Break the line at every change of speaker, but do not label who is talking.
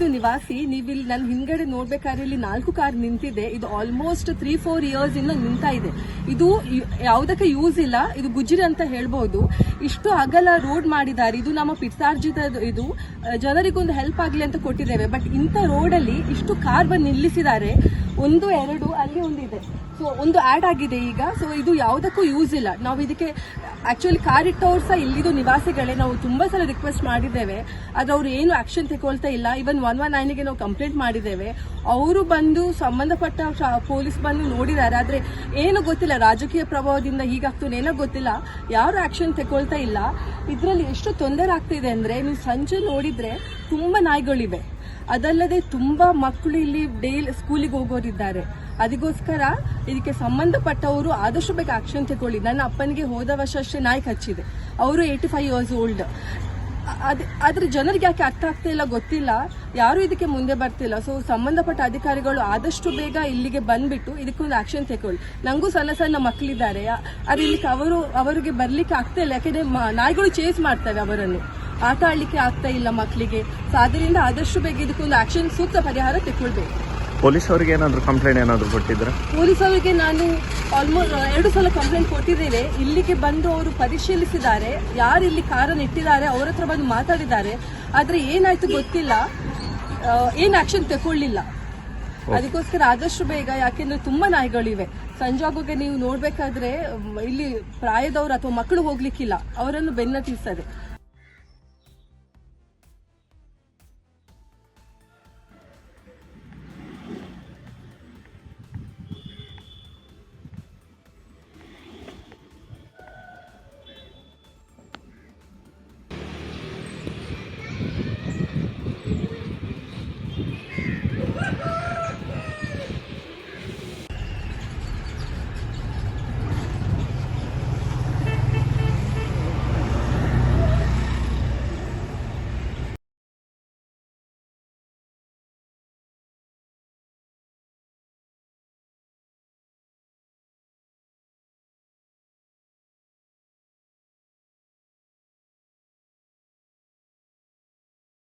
ಇಲ್ಲಿದು ನಿವಾಸಿ ನೀವಿಲ್ಲಿ ನನ್ನ ಹಿಂದ್ಗಡೆ ನೋಡ್ಬೇಕಾದ್ರೆ ಇಲ್ಲಿ ನಾಲ್ಕು ಕಾರ್ ನಿಂತಿದೆ. ಇದು ಆಲ್ಮೋಸ್ಟ್ ತ್ರೀ ಫೋರ್ ಇಯರ್ಸ್ ಇಂದ ನಿಂತಾ ಇದೆ. ಇದು ಯಾವುದಕ್ಕೆ ಯೂಸ್ ಇಲ್ಲ, ಇದು ಗುಜ್ರಿ ಅಂತ ಹೇಳ್ಬೋದು. ಇಷ್ಟು ಅಗಲ ರೋಡ್ ಮಾಡಿದ್ದಾರೆ. ಇದು ನಮ್ಮ ಪಿತ್ಸಾರ್ಜಿತ ಇದು. ಜನರಿಗೊಂದು ಹೆಲ್ಪ್ ಆಗಲಿ ಅಂತ ಕೊಟ್ಟಿದ್ದೇವೆ. ಬಟ್ ಇಂಥ ರೋಡಲ್ಲಿ ಇಷ್ಟು ಕಾರ್ ಬಂದು ನಿಲ್ಲಿಸಿದ್ದಾರೆ. ಒಂದು, ಎರಡು, ಅಲ್ಲಿ ಒಂದಿದೆ ಸೊ ಒಂದು ಆಡ್ ಆಗಿದೆ ಈಗ. ಸೊ ಇದು ಯಾವುದಕ್ಕೂ ಯೂಸ್ ಇಲ್ಲ. ನಾವು ಇದಕ್ಕೆ ಆಕ್ಚುಲಿ ಕಾರ್ ಇಟ್ಟವ್ರು ಸಹ ಇಲ್ಲಿದು ನಿವಾಸಿಗಳೇ ನಾವು ತುಂಬಾ ಸಲ ರಿಕ್ವೆಸ್ಟ್ ಮಾಡಿದ್ದೇವೆ. ಆದ್ರೆ ಅವ್ರು ಏನು ಆಕ್ಷನ್ ತಗೊಳ್ತಾ ಇಲ್ಲ. ಇವನ್ ಒನ್ ಒನ್ ನೈನ್ಗೆ ನಾವು ಕಂಪ್ಲೇಂಟ್ ಮಾಡಿದ್ದೇವೆ. ಅವರು ಬಂದು ಸಂಬಂಧಪಟ್ಟ ಪೊಲೀಸ್ ಬಂದು ನೋಡಿದ್ದಾರೆ. ಆದ್ರೆ ಏನು ಗೊತ್ತಿಲ್ಲ. ರಾಜಕೀಯ ಪ್ರಭಾವದಿಂದ ಹೀಗಾಗ್ತದೆ ಏನೋ ಗೊತ್ತಿಲ್ಲ. ಯಾರು ಆಕ್ಷನ್ ತಗೊಳ್ತಾ ಇಲ್ಲ. ಇದರಲ್ಲಿ ಎಷ್ಟು ತೊಂದರೆ ಆಗ್ತಿದೆ ಅಂದ್ರೆ, ನೀವು ಸಂಜೆ ನೋಡಿದ್ರೆ ತುಂಬಾ ನಾಯಿಗಳಿವೆ. ಅದಲ್ಲದೆ ತುಂಬಾ ಮಕ್ಕಳು ಇಲ್ಲಿ ಡೈಲಿ ಸ್ಕೂಲಿಗೆ ಹೋಗೋರಿದ್ದಾರೆ. ಅದಕ್ಕೋಸ್ಕರ ಇದಕ್ಕೆ ಸಂಬಂಧಪಟ್ಟವರು ಆದಷ್ಟು ಬೇಗ ಆಕ್ಷನ್ ತಗೊಳ್ಳಿ ನನ್ನ ಅಪ್ಪನಿಗೆ ಹೋದ ವರ್ಷ ಅಷ್ಟೇ ನಾಯಿ ಕಚ್ಚಿದೆ. ಅವರು ಏಯ್ಟಿ ಫೈವ್ ಇಯರ್ಸ್ ಓಲ್ಡ್ ಅದ್, ಆದ್ರೆ ಜನರಿಗೆ ಯಾಕೆ ಅರ್ಥ ಆಗ್ತಾ ಇಲ್ಲ ಗೊತ್ತಿಲ್ಲ. ಯಾರು ಇದಕ್ಕೆ ಮುಂದೆ ಬರ್ತಿಲ್ಲ. ಸೊ ಸಂಬಂಧಪಟ್ಟ ಅಧಿಕಾರಿಗಳು ಆದಷ್ಟು ಬೇಗ ಇಲ್ಲಿಗೆ ಬಂದ್ಬಿಟ್ಟು ಇದಕ್ಕೊಂದು ಆಕ್ಷನ್ ತಗೊಳ್ಳಿ ನಂಗೂ ಸಣ್ಣ ಸಣ್ಣ ಮಕ್ಕಳಿದ್ದಾರೆ ಆದ್ರೆ ಇಲ್ಲಿ ಅವರು, ಅವರಿಗೆ ಬರ್ಲಿಕ್ಕೆ ಆಗ್ತಾ ಇಲ್ಲ. ಯಾಕೆಂದ್ರೆ ನಾಯಿಗಳು ಚೇಸ್ ಮಾಡ್ತವೆ ಅವರನ್ನು. ಆಟ ಆಡ್ಲಿಕ್ಕೆ ಆಗ್ತಾ ಇಲ್ಲ ಮಕ್ಕಳಿಗೆ ಸೊ ಅದರಿಂದ ಆದಷ್ಟು ಬೇಗ ಇದಕ್ಕೊಂದು ಆಕ್ಷನ್ ಸೂಕ್ತ ಪರಿಹಾರ ತಗೊಳ್ಬೇಕು
ಪೊಲೀಸ್ ಅವರಿಗೆ ಏನಾದ್ರು ಕಂಪ್ಲೇಂಟ್ ಏನಾದ್ರು ಕೊಟ್ಟಿದ್ರ
ಪೊಲೀಸ್ ಅವರಿಗೆ ನಾನು ಆಲ್ಮೋಸ್ಟ್ ಎರಡು ಸಲ ಕಂಪ್ಲೇಂಟ್ ಕೊಟ್ಟಿದ್ದೇನೆ. ಇಲ್ಲಿಗೆ ಬಂದು ಅವರು ಪರಿಶೀಲಿಸಿದ್ದಾರೆ. ಯಾರು ಇಲ್ಲಿ ಕಾರನ್ನು ಇಟ್ಟಿದ್ದಾರೆ ಅವ್ರ ಹತ್ರ ಬಂದು ಮಾತಾಡಿದ್ದಾರೆ. ಆದ್ರೆ ಏನಾಯ್ತು ಗೊತ್ತಿಲ್ಲ. ಏನ್ ಆಕ್ಷನ್ ತಗೊಳ್ಳಿಲ್ಲ. ಅದಕ್ಕೋಸ್ಕರ ಆದಷ್ಟು ಬೇಗ ಯಾಕೆಂದ್ರೆ ತುಂಬಾ ನಾಯಿಗಳಿವೆ. ಸಂಜೆ ಆಗೋಗೆ ನೀವು ನೋಡ್ಬೇಕಾದ್ರೆ ಇಲ್ಲಿ ಪ್ರಾಯದವರು ಅಥವಾ ಮಕ್ಕಳು ಹೋಗ್ಲಿಕ್ಕಿಲ್ಲ. ಅವರನ್ನು ಬೆನ್ನಟ್ಟಿಸ್ತದೆ